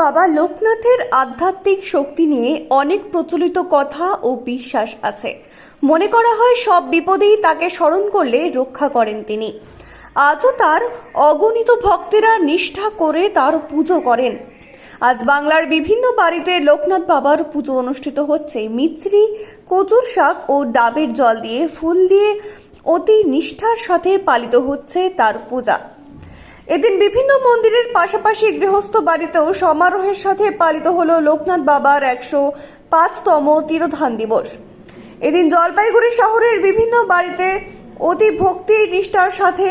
বাবা লোকনাথের আধ্যাত্মিক শক্তি নিয়ে অনেক প্রচলিত কথা ও বিশ্বাস আছে। মনে করা হয় সব বিপদেই তাকে স্মরণ করলে রক্ষা করেন তিনি। আজও তার অগণিত ভক্তেরা নিষ্ঠা করে তার পুজো করেন। আজ বাংলার বিভিন্ন বাড়িতে লোকনাথ বাবার পুজো অনুষ্ঠিত হচ্ছে। মিছরি, কচুর শাক ও ডাবের জল দিয়ে ফুল দিয়ে অতি নিষ্ঠার সাথে পালিত হচ্ছে তার পূজা। এদিন বিভিন্ন মন্দিরের পাশাপাশি গৃহস্থ বাড়িতেও সমারোহের সাথে পালিত হলো লোকনাথ বাবার একশো পাঁচতম তিরোধান দিবস। এদিন জলপাইগুড়ি শহরের বিভিন্ন বাড়িতে অতি ভক্তি নিষ্ঠার সাথে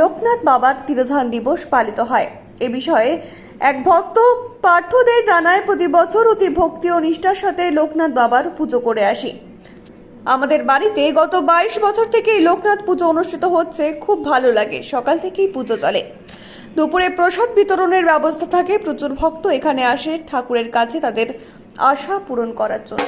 লোকনাথ বাবার তিরোধান দিবস পালিত হয়। এ বিষয়ে এক ভক্ত পার্থ দে জানায়, প্রতি বছর অতি ভক্তি ও নিষ্ঠার সাথে লোকনাথ বাবার পুজো করে আসি। আমাদের বাড়িতে গত বাইশ বছর থেকেই লোকনাথ পুজো অনুষ্ঠিত হচ্ছে। খুব ভালো লাগে। সকাল থেকেই পুজো চলে। দুপুরে প্রসাদ বিতরণের ব্যবস্থা থাকে। প্রচুর ভক্ত এখানে আসে। ঠাকুরের কাছে তাদের আশা পূরণ করার জন্য।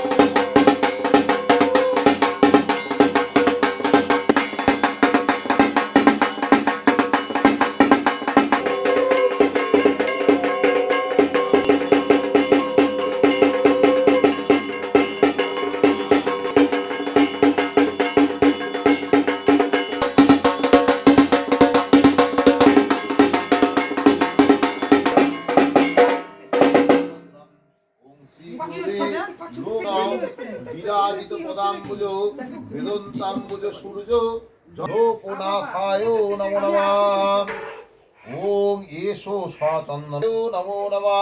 বিরাজিত পদাম্বুজ বেদন্তাম্বুজ সূর্য জলোপনাথায় নমো নমঃ ওম এসো সচন্দন নমো নমঃ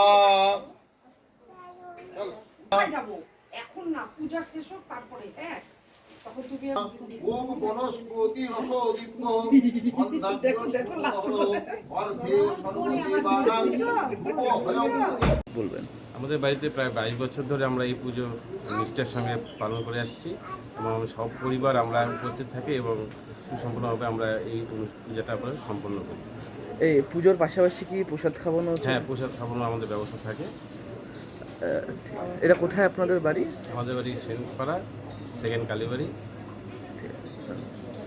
এখন না পূজা শেষ হোক আমাদের বাড়িতে প্রায় বাইশ বছর ধরে আমরা এই পুজো নিষ্ঠার সঙ্গে পালন করে আসছি এবং সব পরিবার আমরা উপস্থিত থাকি এবং সুসম্পন্নভাবে আমরা এই পূজাটা আমরা সম্পন্ন করি। এই পুজোর পাশাপাশি কি প্রসাদ খাওয়ানো হ্যাঁ প্রসাদ খাওয়ানোর আমাদের ব্যবস্থা থাকে। এটা কোথায় আপনাদের বাড়ি? আমাদের বাড়ি সেনপাড়া সেকেন্ড কালীবাড়ি।